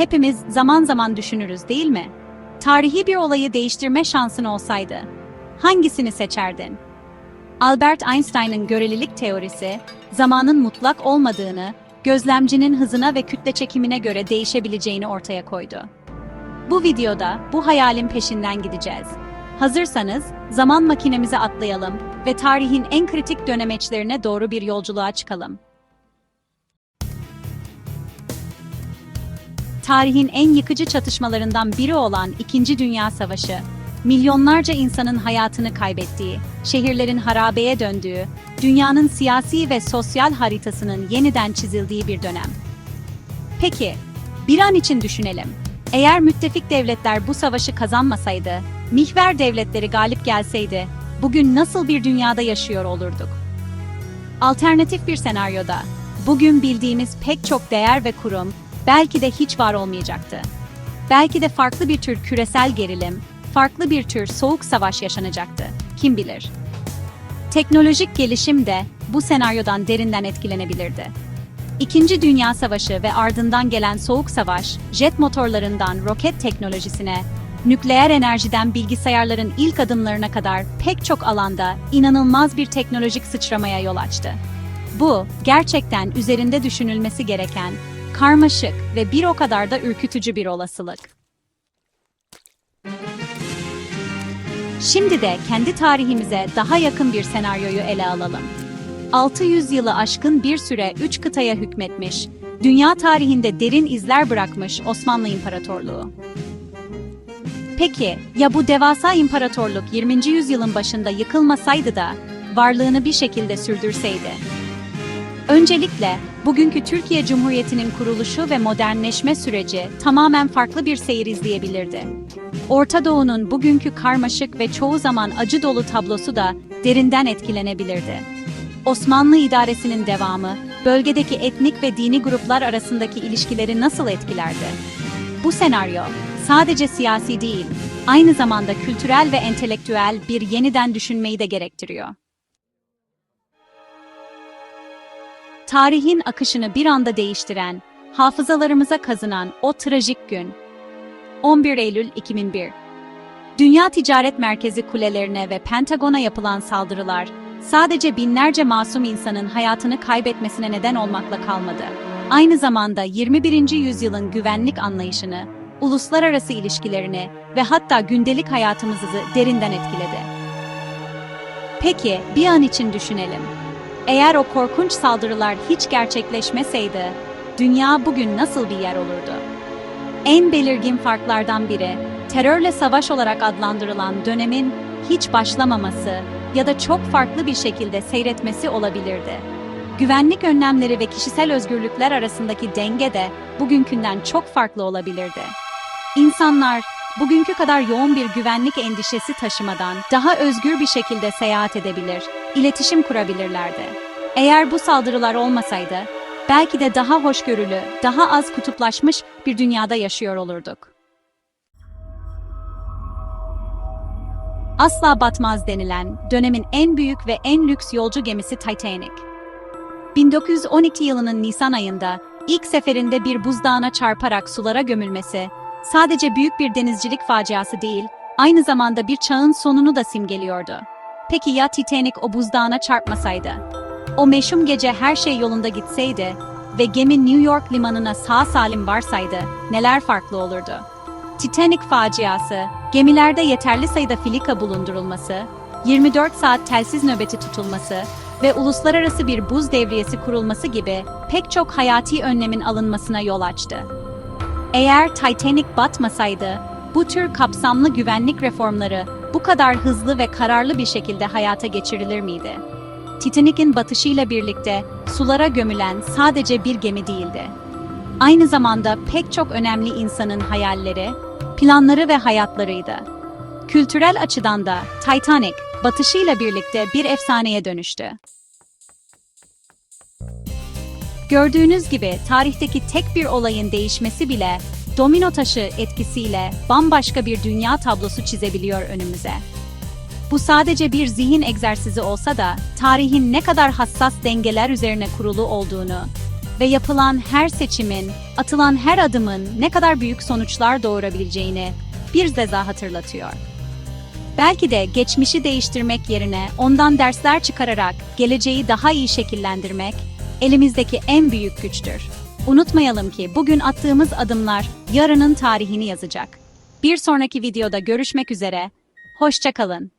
Hepimiz zaman zaman düşünürüz değil mi? Tarihi bir olayı değiştirme şansın olsaydı hangisini seçerdin? Albert Einstein'ın görelilik teorisi, zamanın mutlak olmadığını, gözlemcinin hızına ve kütle çekimine göre değişebileceğini ortaya koydu. Bu videoda bu hayalin peşinden gideceğiz. Hazırsanız zaman makinemize atlayalım ve tarihin en kritik dönemeçlerine doğru bir yolculuğa çıkalım. Tarihin en yıkıcı çatışmalarından biri olan İkinci Dünya Savaşı, milyonlarca insanın hayatını kaybettiği, şehirlerin harabeye döndüğü, dünyanın siyasi ve sosyal haritasının yeniden çizildiği bir dönem. Peki, bir an için düşünelim. Eğer müttefik devletler bu savaşı kazanmasaydı, mihver devletleri galip gelseydi, bugün nasıl bir dünyada yaşıyor olurduk? Alternatif bir senaryoda, bugün bildiğimiz pek çok değer ve kurum belki de hiç var olmayacaktı. Belki de farklı bir tür küresel gerilim, farklı bir tür soğuk savaş yaşanacaktı. Kim bilir? Teknolojik gelişim de bu senaryodan derinden etkilenebilirdi. İkinci Dünya Savaşı ve ardından gelen Soğuk Savaş, jet motorlarından roket teknolojisine, nükleer enerjiden bilgisayarların ilk adımlarına kadar pek çok alanda inanılmaz bir teknolojik sıçramaya yol açtı. Bu, gerçekten üzerinde düşünülmesi gereken, karmaşık ve bir o kadar da ürkütücü bir olasılık. Şimdi de kendi tarihimize daha yakın bir senaryoyu ele alalım. 600 yılı aşkın bir süre üç kıtaya hükmetmiş, dünya tarihinde derin izler bırakmış Osmanlı İmparatorluğu. Peki, ya bu devasa imparatorluk 20. yüzyılın başında yıkılmasaydı da varlığını bir şekilde sürdürseydi? Öncelikle, bugünkü Türkiye Cumhuriyeti'nin kuruluşu ve modernleşme süreci tamamen farklı bir seyir izleyebilirdi. Orta Doğu'nun bugünkü karmaşık ve çoğu zaman acı dolu tablosu da derinden etkilenebilirdi. Osmanlı idaresinin devamı, bölgedeki etnik ve dini gruplar arasındaki ilişkileri nasıl etkilerdi? Bu senaryo, sadece siyasi değil, aynı zamanda kültürel ve entelektüel bir yeniden düşünmeyi de gerektiriyor. Tarihin akışını bir anda değiştiren, hafızalarımıza kazınan o trajik gün. 11 Eylül 2001 Dünya Ticaret Merkezi kulelerine ve Pentagon'a yapılan saldırılar, sadece binlerce masum insanın hayatını kaybetmesine neden olmakla kalmadı. Aynı zamanda 21. yüzyılın güvenlik anlayışını, uluslararası ilişkilerini ve hatta gündelik hayatımızı derinden etkiledi. Peki, bir an için düşünelim. Eğer o korkunç saldırılar hiç gerçekleşmeseydi, dünya bugün nasıl bir yer olurdu? En belirgin farklardan biri, terörle savaş olarak adlandırılan dönemin hiç başlamaması ya da çok farklı bir şekilde seyretmesi olabilirdi. Güvenlik önlemleri ve kişisel özgürlükler arasındaki denge de bugünkünden çok farklı olabilirdi. İnsanlar bugünkü kadar yoğun bir güvenlik endişesi taşımadan daha özgür bir şekilde seyahat edebilir, iletişim kurabilirlerdi. Eğer bu saldırılar olmasaydı, belki de daha hoşgörülü, daha az kutuplaşmış bir dünyada yaşıyor olurduk. Asla batmaz denilen dönemin en büyük ve en lüks yolcu gemisi Titanic. 1912 yılının Nisan ayında ilk seferinde bir buzdağına çarparak sulara gömülmesi, sadece büyük bir denizcilik faciası değil, aynı zamanda bir çağın sonunu da simgeliyordu. Peki ya Titanic o buzdağına çarpmasaydı? O meşhum gece her şey yolunda gitseydi ve gemi New York limanına sağ salim varsaydı neler farklı olurdu? Titanic faciası, gemilerde yeterli sayıda filika bulundurulması, 24 saat telsiz nöbeti tutulması ve uluslararası bir buz devriyesi kurulması gibi pek çok hayati önlemin alınmasına yol açtı. Eğer Titanic batmasaydı, bu tür kapsamlı güvenlik reformları bu kadar hızlı ve kararlı bir şekilde hayata geçirilir miydi? Titanic'in batışıyla birlikte sulara gömülen sadece bir gemi değildi. Aynı zamanda pek çok önemli insanın hayalleri, planları ve hayatlarıydı. Kültürel açıdan da Titanic batışıyla birlikte bir efsaneye dönüştü. Gördüğünüz gibi tarihteki tek bir olayın değişmesi bile domino taşı etkisiyle bambaşka bir dünya tablosu çizebiliyor önümüze. Bu sadece bir zihin egzersizi olsa da tarihin ne kadar hassas dengeler üzerine kurulu olduğunu ve yapılan her seçimin, atılan her adımın ne kadar büyük sonuçlar doğurabileceğini bir daha hatırlatıyor. Belki de geçmişi değiştirmek yerine ondan dersler çıkararak geleceği daha iyi şekillendirmek elimizdeki en büyük güçtür. Unutmayalım ki bugün attığımız adımlar yarının tarihini yazacak. Bir sonraki videoda görüşmek üzere. Hoşça kalın.